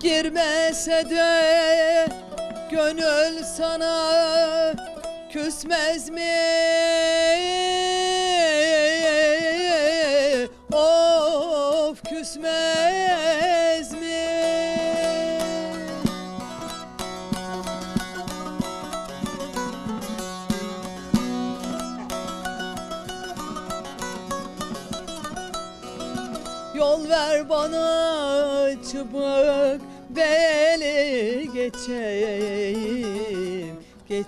Girmese de gönül sana küsmez mi? Of küsmez Yol ver bana çıbık deli geçeyim. Geç